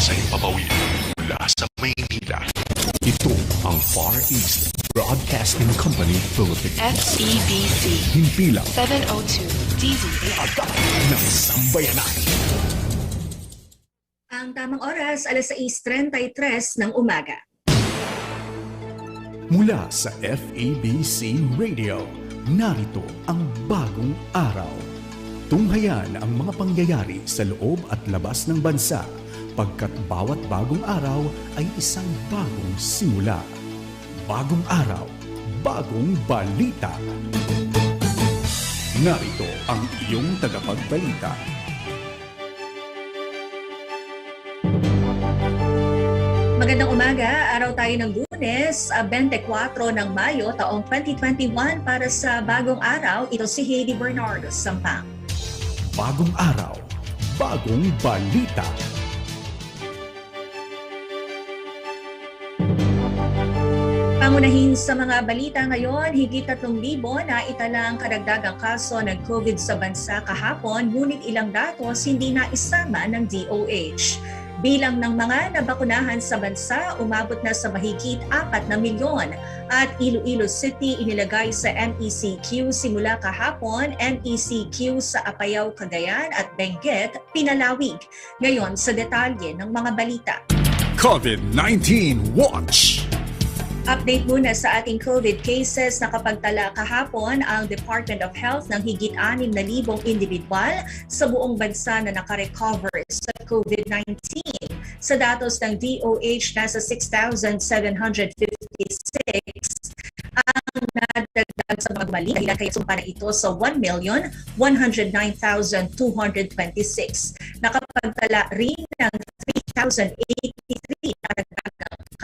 sa himpapawid mula sa Maynila. Ito ang Far East Broadcasting Company Philippines. FEBC Himpilang 702 DZAM. ng sambayanan. Ang tamang oras, alas 6.33 ng umaga. Mula sa FEBC Radio, narito ang bagong araw. Tunghayan ang mga pangyayari sa loob at labas ng bansa pagkat bawat bagong araw ay isang bagong simula. Bagong araw, bagong balita. Narito ang iyong tagapagbalita. Magandang umaga, araw tayo ng lunes, ah, 24 ng Mayo, taong 2021 para sa bagong araw. Ito si Heidi Bernardo Sampang. Bagong araw, bagong balita. Pangunahin sa mga balita ngayon, higit 3,000 na itala ang karagdagang kaso ng COVID sa bansa kahapon, ngunit ilang datos hindi na isama ng DOH. Bilang ng mga nabakunahan sa bansa, umabot na sa mahigit 4 na milyon at Iloilo City inilagay sa MECQ simula kahapon, MECQ sa Apayao, Cagayan at Benguet, pinalawig. Ngayon sa detalye ng mga balita. COVID-19 Watch. Update muna sa ating COVID cases. Nakapagtala kahapon ang Department of Health ng higit 6,000 individual sa buong bansa na nakarecover sa COVID-19. Sa datos ng DOH, nasa 6,756 ang nadagdag sa mga balik. Dahilan kaya sumpa na ito sa 1,109,226. Nakapagtala rin ng 3,083 na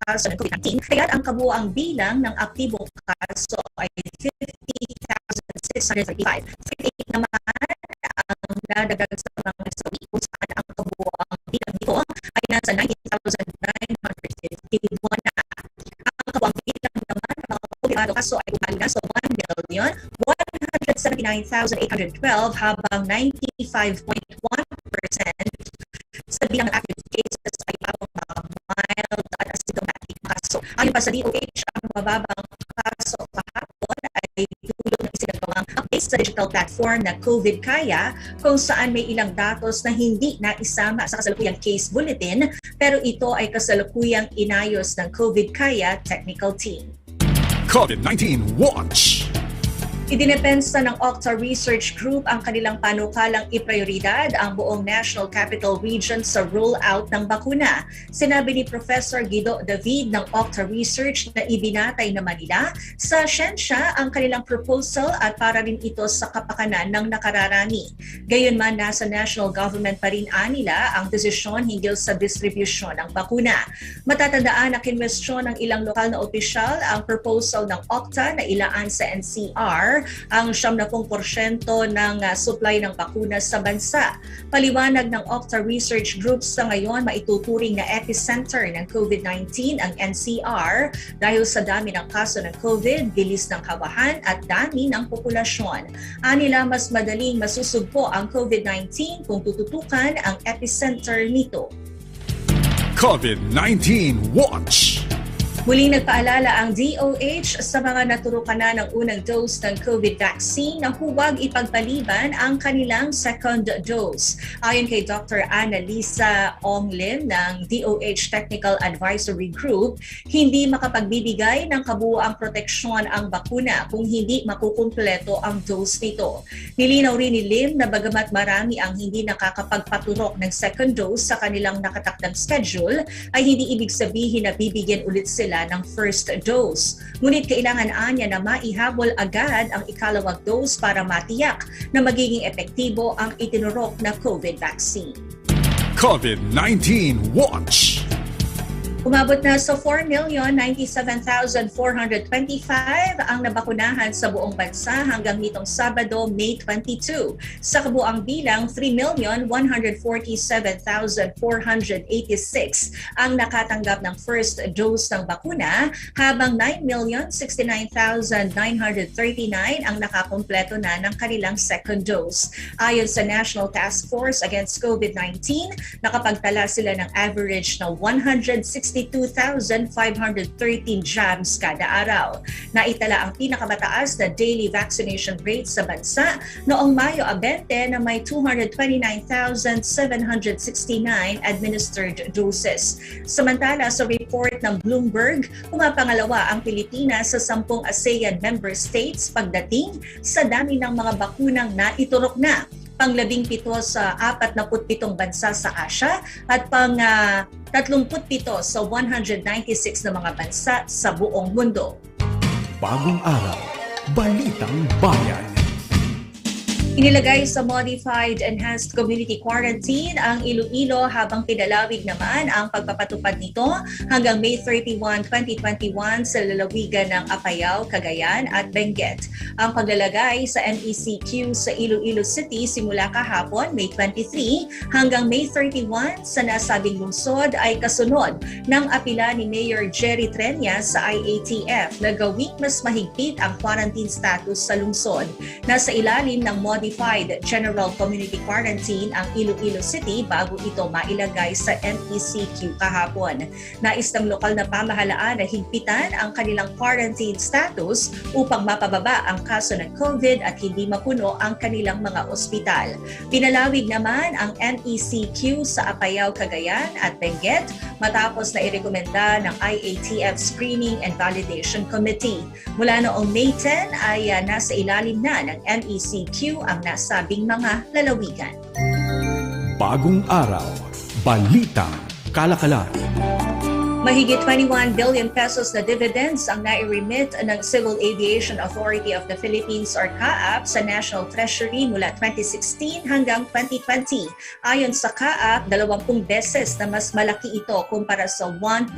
kaso ng COVID-19. Kaya ang kabuang bilang ng aktibong kaso ay 50,635. 58 naman ang nadagdag sa mga sawi kung saan ang kabuang bilang nito ay nasa 90,951 na. Ang kabuang bilang naman ng mga kumpirado kaso ay umali na sa 1,179,812 habang 95.1% sa bilang ng active cases ay Ayon pa sa DOH, ang mababang kaso kahapon ay tulong ng isinagawang update sa digital platform na COVID Kaya kung saan may ilang datos na hindi naisama sa kasalukuyang case bulletin pero ito ay kasalukuyang inayos ng COVID Kaya technical team. COVID-19 Watch. Idinepensa ng Octa Research Group ang kanilang panukalang iprioridad ang buong National Capital Region sa rollout ng bakuna. Sinabi ni Professor Guido David ng Octa Research na ibinatay naman nila sa siyensya ang kanilang proposal at para rin ito sa kapakanan ng nakararami. Gayunman nasa national government pa rin anila ang desisyon hinggil sa distribusyon ng bakuna. Matatandaan na kinwestiyon ng ilang lokal na opisyal ang proposal ng Octa na ilaan sa NCR ang 70% ng uh, supply ng bakuna sa bansa. Paliwanag ng Octa Research Group sa ngayon maituturing na epicenter ng COVID-19 ang NCR dahil sa dami ng kaso ng COVID, bilis ng kabahan at dami ng populasyon. Anila mas madaling masusugpo ang COVID-19 kung tututukan ang epicenter nito. COVID-19 Watch. Muling nagpaalala ang DOH sa mga naturukan na ng unang dose ng COVID vaccine na huwag ipagpaliban ang kanilang second dose. Ayon kay Dr. Annalisa Ong Lim ng DOH Technical Advisory Group, hindi makapagbibigay ng kabuuang proteksyon ang bakuna kung hindi makukumpleto ang dose nito. Nilinaw rin ni Lim na bagamat marami ang hindi nakakapagpaturok ng second dose sa kanilang nakatakdang schedule, ay hindi ibig sabihin na bibigyan ulit sila ng first dose. Ngunit kailangan anya na maihabol agad ang ikalawang dose para matiyak na magiging epektibo ang itinurok na COVID vaccine. COVID-19 Watch. Umabot na sa 4,097,425 ang nabakunahan sa buong bansa hanggang nitong Sabado, May 22. Sa kabuang bilang, 3,147,486 ang nakatanggap ng first dose ng bakuna habang 9,069,939 ang nakakompleto na ng kanilang second dose. Ayon sa National Task Force Against COVID-19, nakapagtala sila ng average na 162,513 jabs kada araw. Naitala ang pinakamataas na daily vaccination rate sa bansa noong Mayo 20 na may 229,769 administered doses. Samantala sa report ng Bloomberg, pumapangalawa ang Pilipinas sa 10 ASEAN member states pagdating sa dami ng mga bakunang naiturok na panglabing pito sa 47 bansa sa Asia at pang ah, 37 sa 196 na mga bansa sa buong mundo. Bagong araw, Balitang Bayan. Inilagay sa Modified Enhanced Community Quarantine ang Iloilo habang pinalawig naman ang pagpapatupad nito hanggang May 31, 2021 sa lalawigan ng Apayao, Cagayan at Benguet. Ang paglalagay sa MECQ sa Iloilo City simula kahapon, May 23 hanggang May 31 sa nasabing lungsod ay kasunod ng apila ni Mayor Jerry Treñas sa IATF na gawing mas mahigpit ang quarantine status sa lungsod. Nasa ilalim ng Modified General Community Quarantine ang Iloilo City bago ito mailagay sa MECQ kahapon. Nais ng lokal na pamahalaan na higpitan ang kanilang quarantine status upang mapababa ang kaso ng COVID at hindi mapuno ang kanilang mga ospital. Pinalawig naman ang MECQ sa Apayao, Cagayan at Benguet matapos na irekomenda ng IATF Screening and Validation Committee. Mula noong May 10 ay ah, nasa ilalim na ng MECQ ang nasabing mga lalawigan. Bagong araw, Balitang Kalakalan. Mahigit 21 billion pesos na dividends ang nai-remit ng Civil Aviation Authority of the Philippines or CAAP sa National Treasury mula 2016 hanggang 2020. Ayon sa CAAP, 20 beses na mas malaki ito kumpara sa 1.3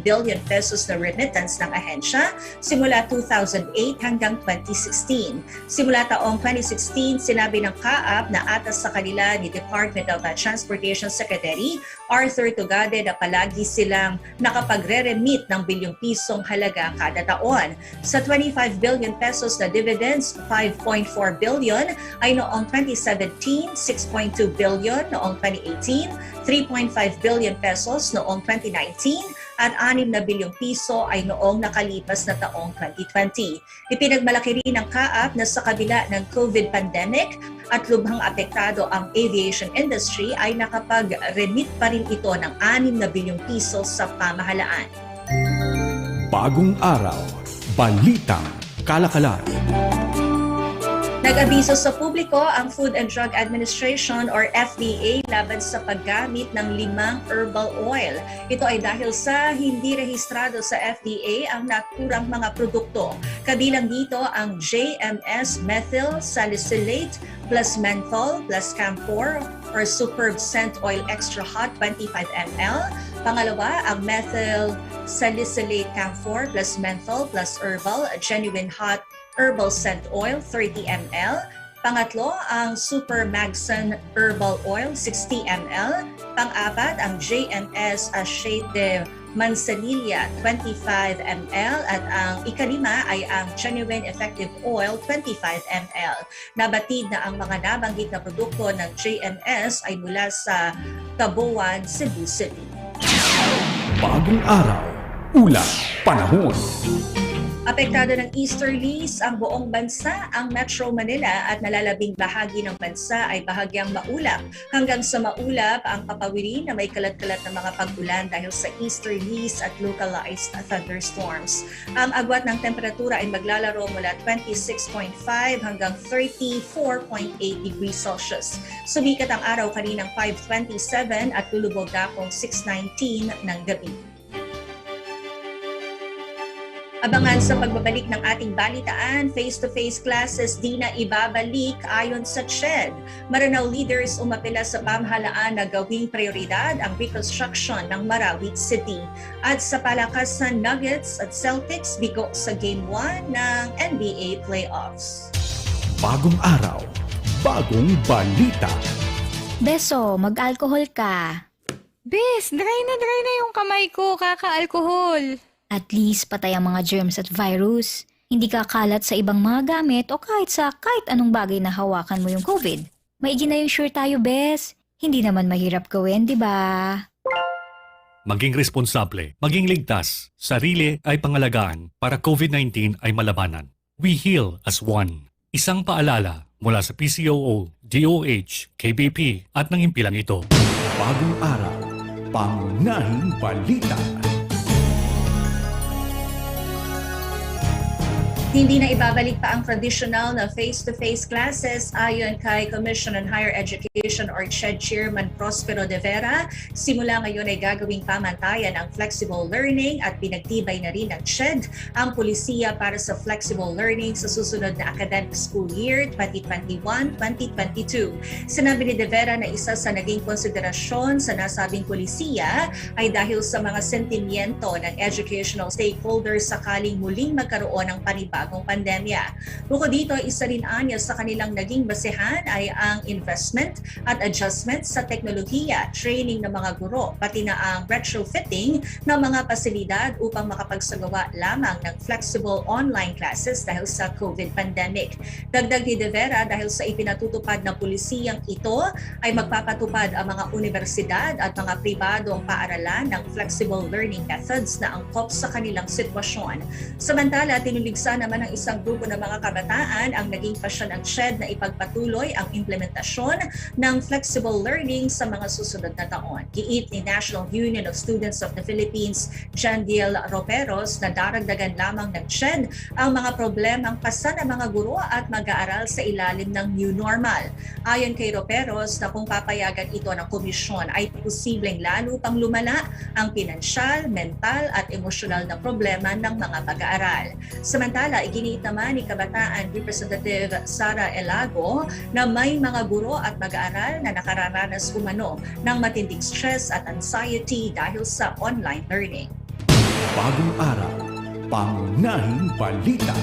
billion pesos na remittance ng ahensya simula 2008 hanggang 2016. Simula taong 2016, sinabi ng CAAP na atas sa kanila ni Department of Transportation Secretary Arthur Tugade na palagi silang nakapagre-remit ng bilyong pisong halaga kada taon. Sa 25 billion pesos na dividends, 5.4 billion ay noong 2017, 6.2 billion noong 2018, 3.5 billion pesos noong 2019, at 6 na bilyong piso ay noong nakalipas na taong 2020. Ipinagmalaki rin ng CAAP na sa kabila ng COVID pandemic at lubhang apektado ang aviation industry ay nakapag-remit pa rin ito ng 6 na bilyong piso sa pamahalaan. Bagong araw, Balitang Kalakalan. Nag-abiso sa publiko ang Food and Drug Administration or FDA laban sa paggamit ng limang herbal oil. Ito ay dahil sa hindi rehistrado sa FDA ang naturang mga produkto. Kabilang dito ang JMS methyl salicylate plus menthol plus camphor or superb scent oil extra hot 25 ml. Pangalawa, ang methyl salicylate camphor plus menthol plus herbal genuine hot herbal scent oil 30 ml. Pangatlo, ang Super Magson Herbal Oil 60 ml. Pang-apat, ang JMS Aceite de Manzanilla 25 ml. At ang ikalima ay ang Genuine Effective Oil 25 ml. Nabatid na ang mga nabanggit na produkto ng JMS ay mula sa Tabuan, Cebu City. Bagong araw, Ulan Panahon. Apektado ng easterlies ang buong bansa, ang Metro Manila at nalalabing bahagi ng bansa ay bahagyang maulap. Hanggang sa maulap ang papawirin na may kalat-kalat na mga pag-ulan dahil sa easterlies at localized thunderstorms. Ang agwat ng temperatura ay maglalaro mula 26.5 hanggang 34.8 degrees Celsius. Sumikat ang araw kaninang 5.27 at lulubog na akong 6.19 ng gabi. Abangan sa pagbabalik ng ating balitaan, face-to-face classes di na ibabalik ayon sa CHED. Maranao leaders umapela sa pamahalaan na gawing prioridad ang reconstruction ng Marawi City. At sa palakasan Nuggets at Celtics bigo sa Game 1 ng NBA Playoffs. Bagong araw, bagong balita. Beso, mag-alcohol ka. Bes, dry na dry na yung kamay ko, kaka-alcohol. At least patay ang mga germs at virus. Hindi ka kalat sa ibang mga gamit o kahit sa kahit anong bagay na hawakan mo yung COVID. Maigi na yung sure tayo, Bes. Hindi naman mahirap gawin, di ba? Maging responsable, maging ligtas, sarili ay pangalagaan para COVID-19 ay malabanan. We heal as one. Isang paalala mula sa PCOO, DOH, KBP at ng impilang ito. Bagong araw, pangunahing balita. Hindi na ibabalik pa ang traditional na face-to-face classes ayon kay Commission on Higher Education or CHED Chairman Prospero de Vera. Simula ngayon ay gagawing pamantayan ang flexible learning at pinagtibay na rin ng CHED ang polisiya para sa flexible learning sa susunod na academic school year 2021-2022. Sinabi ni de Vera na isa sa naging konsiderasyon sa nasabing polisiya ay dahil sa mga sentimiento ng educational stakeholders sakaling muling magkaroon ng panibagong pandemya. Bukod dito, isa rin anya sa kanilang naging basehan ay ang investment at adjustment sa teknolohiya, training ng mga guro, pati na ang retrofitting ng mga pasilidad upang makapagsagawa lamang ng flexible online classes dahil sa COVID pandemic. Dagdag ni De Vera dahil sa ipinatutupad ng pulisiyang ito ay magpapatupad ang mga universidad at mga pribadong paaralan ng flexible learning methods na angkop sa kanilang sitwasyon. Samantala, tinuligsa naman ng isang grupo ng mga kabataan ang naging pasyon ng CHED na ipagpatuloy ang implementasyon ng flexible learning sa mga susunod na taon. Giit ni National Union of Students of the Philippines, Jandiel Roperos, na daragdagan lamang ng CHED ang mga problemang pasa ng mga guro at mag-aaral sa ilalim ng new normal. Ayon kay Roperos na kung papayagan ito ng komisyon ay posibleng lalo pang lumala ang pinansyal, mental at emosyonal na problema ng mga mag-aaral. Samantala, iginiit naman ni Kabataan Representative Sara Elago na may mga guro at mag-aaral na nakararanas umano ng matinding stress at anxiety dahil sa online learning. Bagong araw, pangunahing balita.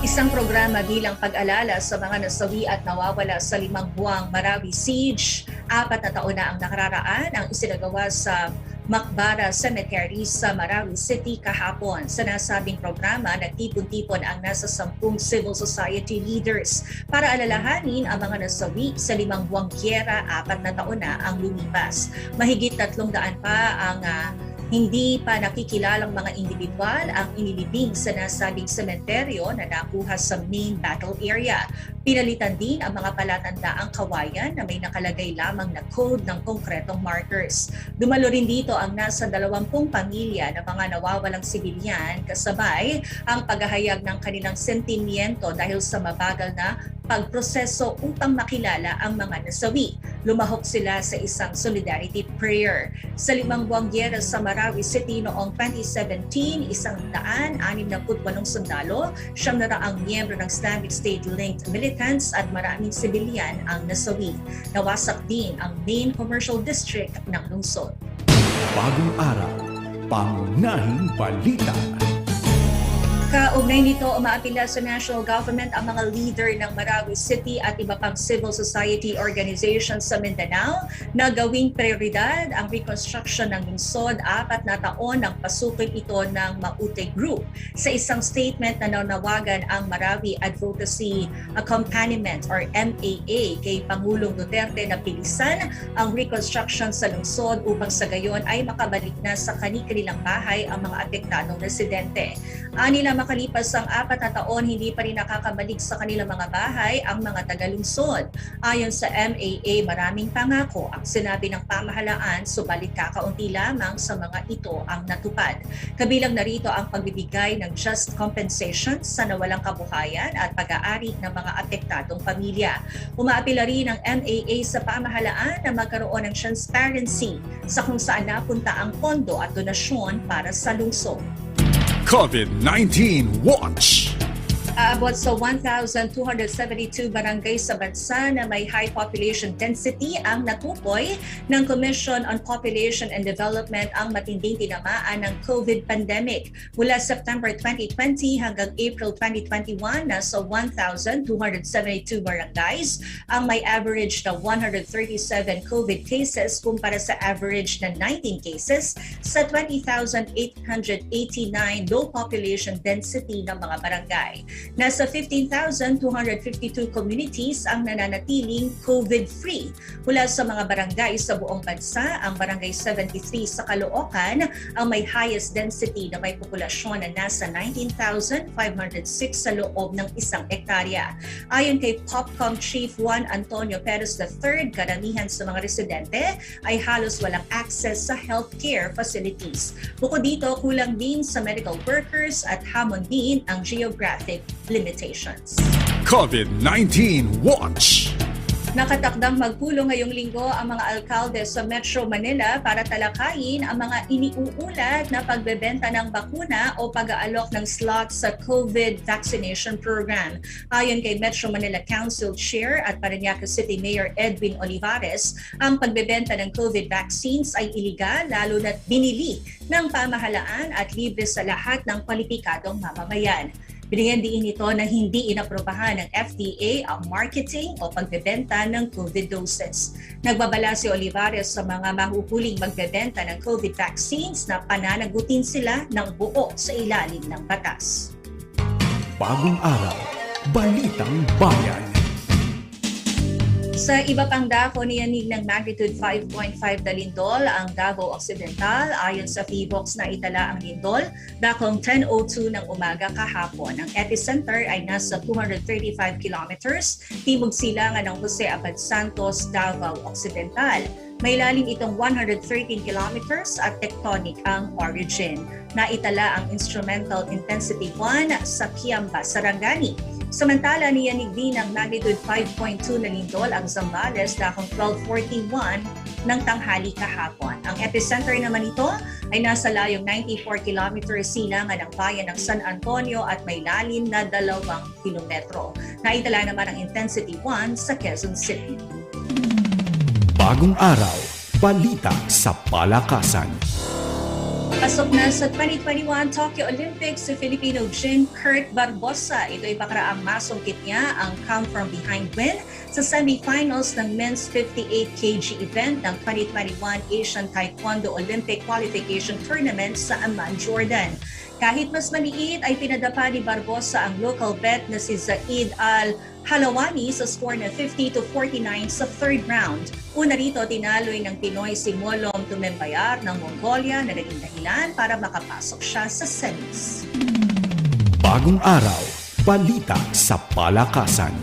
Isang programa bilang pag-alala sa mga nasawi at nawawala sa limang buwang Marawi Siege. Apat na taon na ang nakararaan ang isinagawa sa Macbara Cemetery sa Marawi City kahapon. Sa nasabing programa, nagtipon-tipon ang nasa sampung civil society leaders para alalahanin ang mga nasawi sa limang buwang gyera apat na taon na ang lumipas. Mahigit tatlong daan pa ang ah, hindi pa nakikilalang mga individual ang inilibing sa nasabing sementeryo na nakuha sa main battle area. Pinalitan din ang mga palatandaang kawayan na may nakalagay lamang na code ng konkretong markers. Dumalo rin dito ang nasa 20 pamilya ng mga nawawalang sibilyan kasabay ang paghahayag ng kanilang sentimiento dahil sa mabagal na pagproseso upang makilala ang mga nasawi. Lumahok sila sa isang solidarity prayer. Sa limang buwang gyera sa Marawi City noong 2017, isang daan, anim na putwalong sundalo, siyam na raang miyembro ng Islamic State-linked militants at maraming sibilyan ang nasawi. Nawasak din ang main commercial district ng lungsod. Bagong araw, pangunahing balita. Kaugnay nito, umaapila sa national government ang mga leader ng Marawi City at iba pang civil society organizations sa Mindanao na gawing prioridad ang reconstruction ng lungsod apat na taon ng pasukin ito ng Maute Group. Sa isang statement na nanawagan ang Marawi Advocacy Accompaniment or MAA kay Pangulong Duterte na bilisan ang reconstruction sa lungsod upang sa gayon ay makabalik na sa kani-kanilang bahay ang mga apektadong residente. Ani na makalipas ang apat na taon, hindi pa rin nakakabalik sa kanilang mga bahay ang mga tagalungsod. Ayon sa MAA, maraming pangako ang sinabi ng pamahalaan, subalit kakaunti lamang sa mga ito ang natupad. Kabilang narito ang pagbibigay ng just compensation sa nawalang kabuhayan at pag-aari ng mga apektadong pamilya. Umaapila rin ang MAA sa pamahalaan na magkaroon ng transparency sa kung saan napunta ang pondo at donasyon para sa lungsod. COVID-19 Watch. Aabot sa 1,272 barangay sa bansa na may high population density ang natukoy ng Commission on Population and Development ang matinding tinamaan ng COVID pandemic. Mula September 2020 hanggang April 2021, nasa 1,272 barangays ang may average na 137 COVID cases kumpara sa average na 19 cases sa 20,889 low population density ng mga barangay. Nasa 15,252 communities ang nananatiling COVID-free. Mula sa mga barangay sa buong bansa, ang Barangay 73 sa Caloocan ang may highest density na may populasyon na nasa 19,506 sa loob ng isang ektarya. Ayon kay Popcom Chief Juan Antonio Perez III, karamihan sa mga residente ay halos walang access sa healthcare facilities. Bukod dito, kulang din sa medical workers at hamon din ang geographic limitations. COVID-19 Watch. Nakatakdang magpulong ngayong linggo ang mga alkalde sa Metro Manila para talakayin ang mga iniuulat na pagbebenta ng bakuna o pag-aalok ng slots sa COVID vaccination program. Ayon kay Metro Manila Council Chair at Parañaque City Mayor Edwin Olivares, ang pagbebenta ng COVID vaccines ay iligal lalo na't binili ng pamahalaan at libre sa lahat ng kwalipikadong mamamayan. Binigyan din ito na hindi inaprobahan ng FDA ang marketing o pagbebenta ng COVID doses. Nagbabala si Olivares sa mga mahuhuling magbebenta ng COVID vaccines na pananagutin sila ng buo sa ilalim ng batas. Bagong araw. Balitang Bayan. Sa iba pang dako, niyanig ng magnitude 5.5 na lindol ang Davao Occidental. Ayon sa PHIVOX na itala ang lindol, dakong 10.02 ng umaga kahapon. Ang epicenter ay nasa 235 kilometers, timog silangan ng Jose Abad Santos, Davao Occidental. May lalim itong 113 kilometers at tectonic ang origin. Naitala ang instrumental intensity 1 sa Kiamba, Sarangani. Samantala, niyanig din ng magnitude 5.2 na lindol ang Zambales dakong 1241 ng tanghali kahapon. Ang epicenter naman ito ay nasa layong 94 kilometers silangan ng bayan ng San Antonio at may lalim na 2 kilometro. Naitala naman ang intensity 1 sa Quezon City. Bagong araw. Balita sa Palakasan. Pasok na sa 2021 Tokyo Olympics si Filipino Jean Kurt Barbosa. Ito ay pakaraang masungkit niya ang come from behind win sa semifinals ng men's 58 kg event ng 2021 Asian Taekwondo Olympic Qualification Tournament sa Amman, Jordan. Kahit mas maliit ay pinadapa ni Barbosa ang local bet na si Zaid Al Halawani sa score na 50 to 49 sa third round. Una rito, tinaloy ng Pinoy si Molom Tumembayar ng Mongolia na naging dahilan para makapasok siya sa semis. Bagong araw. Balita sa Palakasan.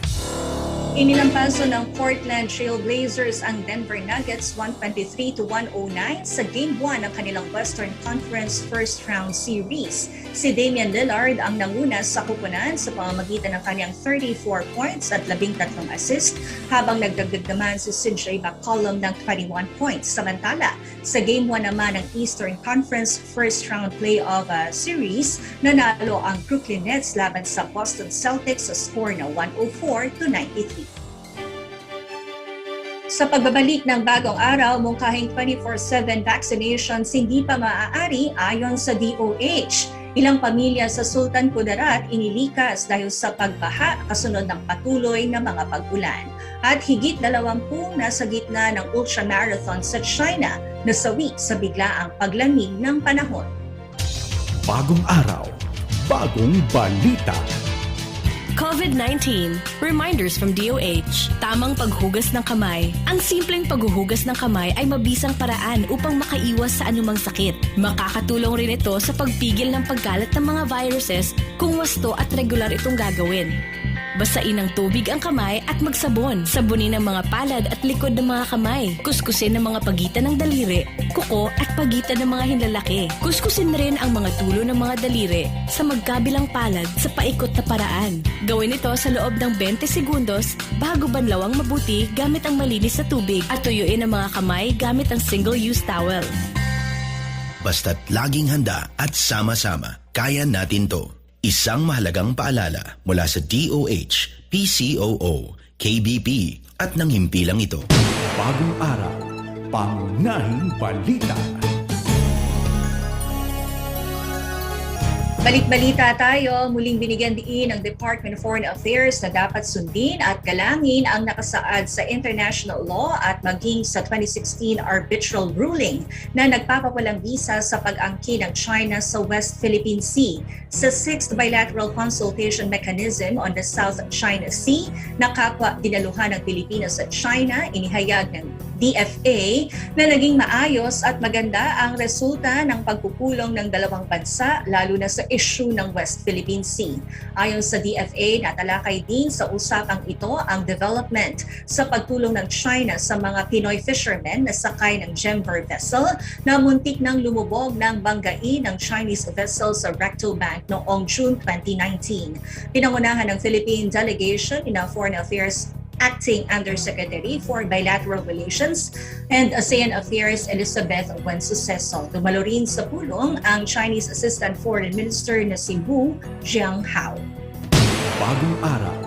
Inilampaso ng Portland Trail Blazers ang Denver Nuggets 123 to 109 sa Game 1 ng kanilang Western Conference First Round Series. Si Damian Lillard ang nanguna sa kupunan sa pamamagitan ng kanyang 34 points at 13 assist habang nagdagdag naman si CJ McCollum ng 21 points. Samantala, sa Game 1 naman ng Eastern Conference First Round Playoff uh, Series, nanalo ang Brooklyn Nets laban sa Boston Celtics sa score na 104 to 93. Sa pagbabalik ng bagong araw, mungkahing 24-7 vaccinations hindi pa maaari ayon sa DOH. Ilang pamilya sa Sultan Kudarat inilikas dahil sa pagbaha kasunod ng patuloy na mga pag-ulan. At higit dalawampung nasa gitna ng ultramarathon sa China nasawi sa biglaang paglamig ng panahon. Bagong araw. Bagong balita. COVID-19. Reminders from DOH. Tamang paghugas ng kamay. Ang simpleng paghuhugas ng kamay ay mabisang paraan upang makaiwas sa anumang sakit. Makakatulong rin ito sa pagpigil ng pagkalat ng mga viruses kung wasto at regular itong gagawin. Basain ng tubig ang kamay at magsabon. Sabunin ang mga palad at likod ng mga kamay. Kuskusin ang mga pagitan ng daliri, kuko at pagitan ng mga hinlalaki. Kuskusin rin ang mga tulo ng mga daliri sa magkabilang palad sa paikot na paraan. Gawin ito sa loob ng 20 segundos bago banlawang mabuti gamit ang malinis na tubig at tuyuin ang mga kamay gamit ang single-use towel. Basta't laging handa at sama-sama, kaya natin to. Isang mahalagang paalala mula sa DOH, PCOO, KBP at ng himpilang ito. Bagong araw, pangunahing balita. Balik-balita tayo, muling binigyan diin ng Department of Foreign Affairs na dapat sundin at galangin ang nakasaad sa international law at maging sa 2016 arbitral ruling na nagpapawalang visa sa pag-angkin ng China sa West Philippine Sea. Sa 6th Bilateral Consultation Mechanism on the South China Sea, nakakwa dinaluhan ng Pilipinas at China, inihayag ng DFA na naging maayos at maganda ang resulta ng pagpupulong ng dalawang bansa lalo na sa issue ng West Philippine Sea. Ayon sa DFA, natalakay din sa usapang ito ang development sa pagtulong ng China sa mga Pinoy fishermen na sakay ng Gemver vessel na muntik nang lumubog ng banggain ng Chinese vessel sa Recto Bank noong June 2019. Pinangunahan ng Philippine delegation in Foreign Affairs Acting Undersecretary for Bilateral Relations and ASEAN Affairs Elizabeth Wen Suceso. Dumalo rin sa pulong ang Chinese Assistant Foreign Minister na si Wu Jianghao. Bagong araw,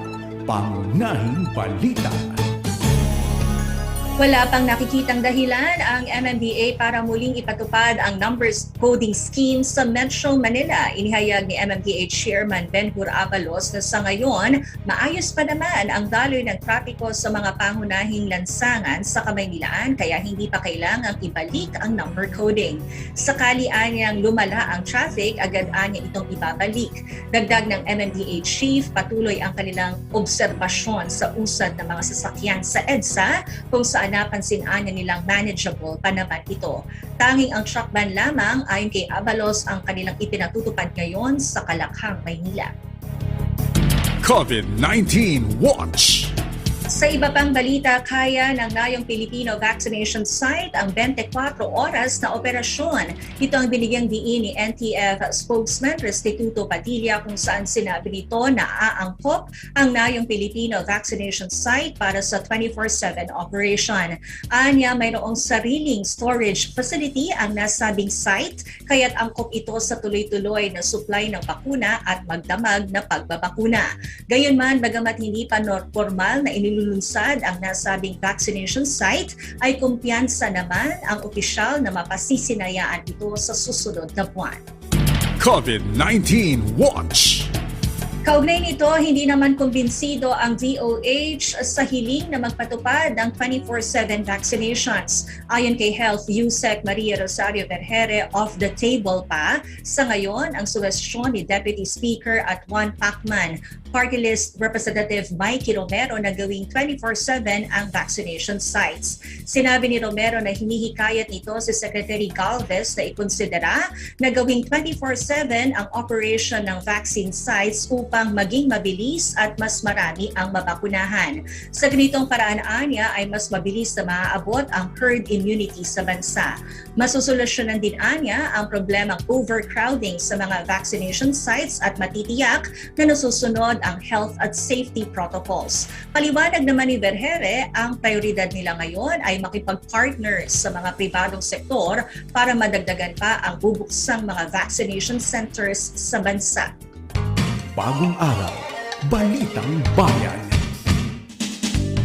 pangunahing balita. Wala pang nakikitang dahilan ang MMDA para muling ipatupad ang numbers coding scheme sa Metro Manila. Inihayag ni MMDA Chairman Benhur Abalos na sa ngayon, maayos pa naman ang daloy ng trapiko sa mga pangunahing lansangan sa Kamaynilaan kaya hindi pa kailangang ibalik ang number coding. Sakali anyang lumala ang traffic, agad anya itong ibabalik. Dagdag ng MMDA Chief, patuloy ang kanilang obserbasyon sa usad ng mga sasakyan sa EDSA kung saan napansin anya nilang manageable pa naman ito. Tanging ang truck ban lamang ayon kay Abalos ang kanilang ipinatutupad ngayon sa Kalakhang, Maynila. COVID-19 Watch. Sa iba pang balita, kaya ng Nayong Filipino Vaccination Site ang 24 oras na operasyon. Ito ang binigyang diin ni NTF spokesman Restituto Padilla kung saan sinabi nito na aangkop ang Nayong Filipino Vaccination Site para sa 24-7 operation. Anya, mayroong sariling storage facility ang nasabing site kaya't angkop ito sa tuloy-tuloy na supply ng bakuna at magdamag na pagbabakuna. Gayunman, bagamat hindi pa nor- formal na inilulunsad ang nasabing vaccination site, ay kumpiyansa naman ang opisyal na mapasisinayaan ito sa susunod na buwan. COVID-19 Watch. Kaugnay nito, hindi naman kumbinsido ang DOH sa hiling na magpatupad ng 24-7 vaccinations. Ayon kay Health USEC Maria Rosario Vergere, off the table pa. Sa ngayon, ang suwestyon ni Deputy Speaker at Juan Pacman, Party List Representative Mikey Romero na gawing 24-7 ang vaccination sites. Sinabi ni Romero na hinihikayat nito si Secretary Galvez na ikonsidera na gawing 24-7 ang operation ng vaccine sites upang maging mabilis at mas marami ang mabakunahan. Sa ganitong paraan anya ay mas mabilis na maaabot ang herd immunity sa bansa. Masusolusyonan din anya ang problemang overcrowding sa mga vaccination sites at matitiyak na nasusunod ang health at safety protocols. Paliwanag naman ni Vergere, ang prioridad nila ngayon ay makipag-partner sa mga pribadong sektor para madagdagan pa ang bubuksang mga vaccination centers sa bansa. Bagong araw, balitang bayan.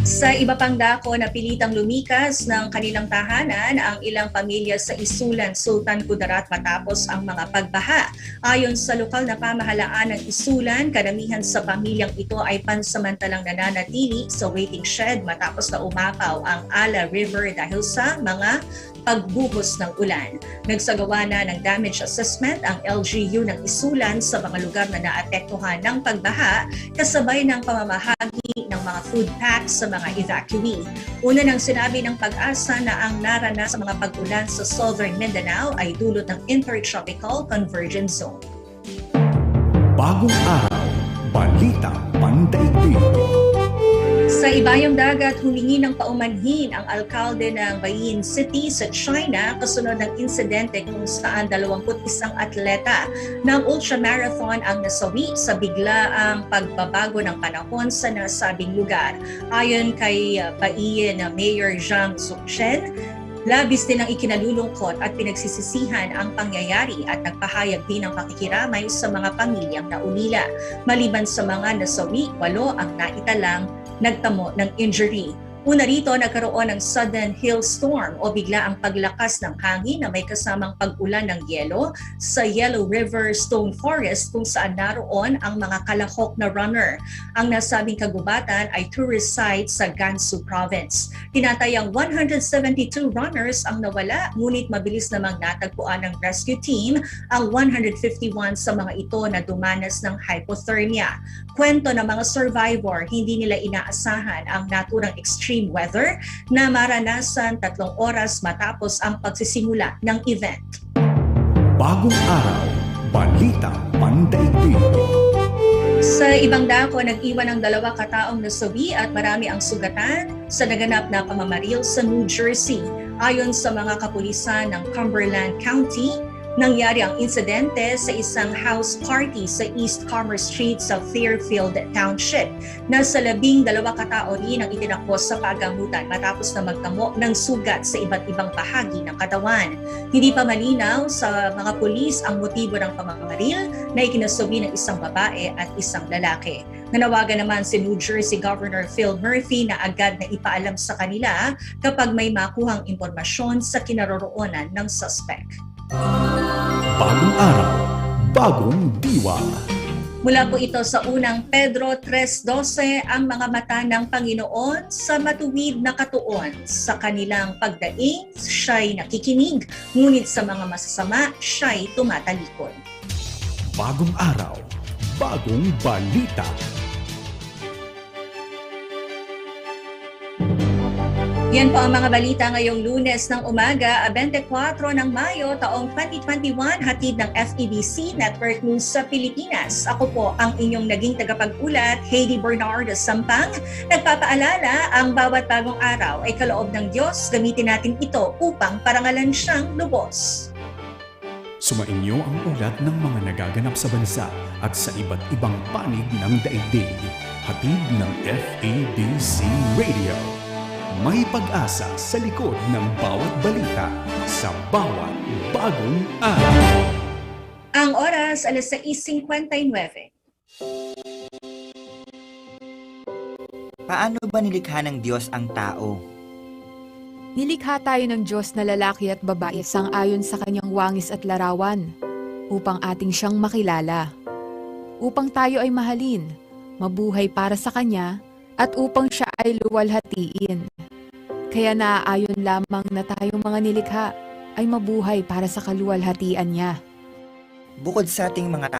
Sa iba pang dako na pilitang lumikas ng kanilang tahanan ang ilang pamilya sa Isulan, Sultan Kudarat matapos ang mga pagbaha. Ayon sa lokal na pamahalaan ng Isulan, karamihan sa pamilyang ito ay pansamantalang nananatili sa waiting shed matapos na umapaw ang Ala River dahil sa mga pagbuhos ng ulan. Nagsagawa na ng damage assessment ang LGU ng Isulan sa mga lugar na naapektuhan ng pagbaha kasabay ng pamamahagi ng mga food packs sa mga evacuee. Una nang sinabi ng pag-asa na ang naranas sa mga pag-ulan sa Southern Mindanao ay dulot ng Intertropical Convergence Zone. Bagong araw, balita pandaigdig. Sa ibayong dagat, humingi ng paumanhin ang alkalde ng Bayin City sa China kasunod ng insidente kung saan 21 atleta ng ultramarathon ang nasawi sa biglaang pagbabago ng panahon sa nasabing lugar. Ayon kay uh, Bayin na Mayor Zhang Zuchen, Labis din ang ikinalulungkot at pinagsisisihan ang pangyayari at nagpahayag din ng pakikiramay sa mga pamilyang naulila. Maliban sa mga nasawi, walo ang naitalang nagtamo ng injury. Una rito, nagkaroon ng sudden hailstorm o bigla ang paglakas ng hangin na may kasamang pag-ulan ng yelo sa Yellow River Stone Forest kung saan naroon ang mga kalahok na runner. Ang nasabing kagubatan ay tourist site sa Gansu Province. Tinatayang 172 runners ang nawala, ngunit mabilis namang natagpuan ng rescue team ang 151 sa mga ito na dumanas ng hypothermia. Kwento ng mga survivor, hindi nila inaasahan ang naturang extreme weather na maranasan tatlong oras matapos ang pagsisimula ng event. Bagong araw, balita pandaigdig. Sa ibang dako, nag-iwan ng dalawa kataong nasawi at marami ang sugatan sa naganap na pamamaril sa New Jersey. Ayon sa mga kapulisan ng Cumberland County, nangyari ang insidente sa isang house party sa East Commerce Street sa Fairfield Township. Nasa labing dalawa katao rin ang itinakbo sa pagamutan matapos na magtamo ng sugat sa iba't ibang bahagi ng katawan. Hindi pa malinaw sa mga pulis ang motibo ng pamamaril na ikinasabi ng isang babae at isang lalaki. Nanawagan naman si New Jersey Governor Phil Murphy na agad na ipaalam sa kanila kapag may makuhang impormasyon sa kinaroroonan ng suspect. Bagong araw, bagong diwa. Mula po ito sa unang Pedro 3.12, ang mga mata ng Panginoon sa matuwid na katuon. Sa kanilang pagdaing, siya'y nakikinig, ngunit sa mga masasama, siya'y tumatalikod. Bagong araw, bagong balita. Yan po ang mga balita ngayong lunes ng umaga, 24 ng Mayo, taong 2021, hatid ng FEBC Network News sa Pilipinas. Ako po ang inyong naging tagapag-ulat, Heidi Bernardo Sampang. Nagpapaalala, ang bawat bagong araw ay kaloob ng Diyos. Gamitin natin ito upang parangalan siyang lubos. Sumainyo ang ulat ng mga nagaganap sa bansa at sa iba't ibang panig ng daigdig. Hatid ng FABC Radio. May pag-asa sa likod ng bawat balita sa bawat bagong araw. Ang oras, alas 6.59. Paano ba nilikha ng Diyos ang tao? Nilikha tayo ng Diyos na lalaki at babae sang-ayon sa kanyang wangis at larawan, upang ating siyang makilala. Upang tayo ay mahalin, mabuhay para sa Kanya, at upang siya ay luwalhatiin. Kaya naaayon lamang na tayong mga nilikha ay mabuhay para sa kaluwalhatian niya. Bukod sa ating mga